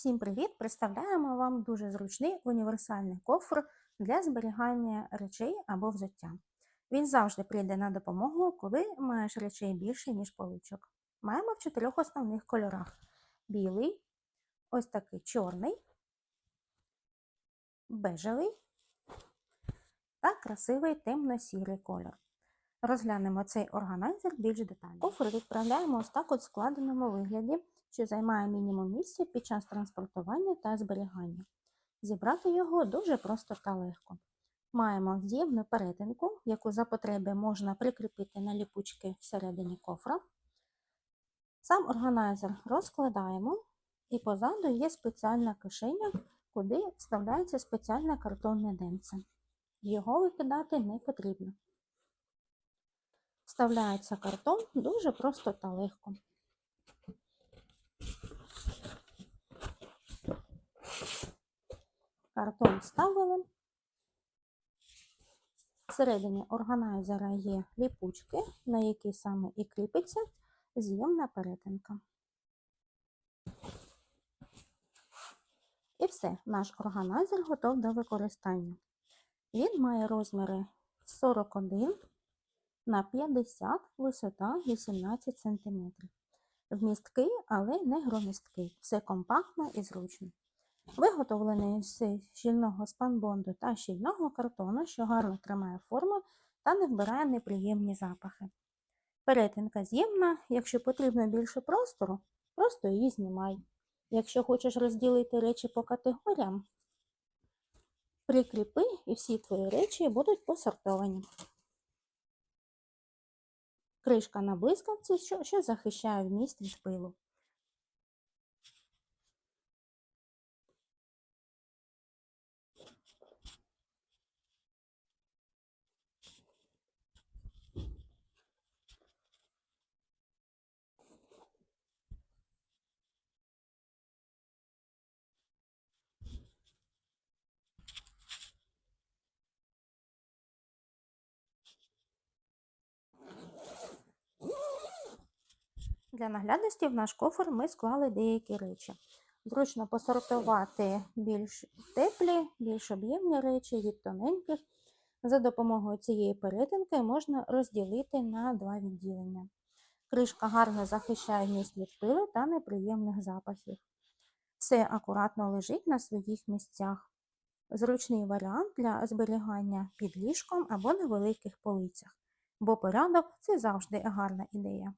Всім привіт! Представляємо вам дуже зручний універсальний кофр для зберігання речей або взуття. Він завжди прийде на допомогу, коли маєш речей більше, ніж поличок. Маємо в чотирьох основних кольорах: білий, ось такий чорний, бежевий та красивий темно-сірий кольор. Розглянемо цей органайзер більш детально. Кофр відправляємо ось так от складеному вигляді, що займає мінімум місця під час транспортування та зберігання. Зібрати його дуже просто та легко. Маємо з'ємну перетинку, яку за потреби можна прикріпити на ліпучки всередині кофра. Сам органайзер розкладаємо, і позаду є спеціальна кишеня, куди вставляється спеціальне картонне денце. Його викидати не потрібно. Вставляється картон дуже просто та легко. Картон вставили. Всередині органайзера є ліпучки, на які саме і кріпиться з'ємна перетинка. І все, наш органайзер готов до використання. Він має розміри 41 на 50, висота 18 см. Вмісткий, але не громісткий. Все компактно і зручно. Виготовлений з щільного спанбонду та щільного картону, що гарно тримає форму та не вбирає неприємні запахи. Перетинка з'ємна, якщо потрібно більше простору, просто її знімай. Якщо хочеш розділити речі по категоріям, прикріпи і всі твої речі будуть посортовані. Кришка на блискавці, що, захищає вміст від пилу. Для наглядності в наш кофр ми склали деякі речі. Зручно посортувати більш теплі, більш об'ємні речі від тоненьких. За допомогою цієї перетинки можна розділити на два відділення. Кришка гарно захищає міст від пили та неприємних запахів. Все акуратно лежить на своїх місцях. Зручний варіант для зберігання під ліжком або на великих полицях, бо порядок це завжди гарна ідея.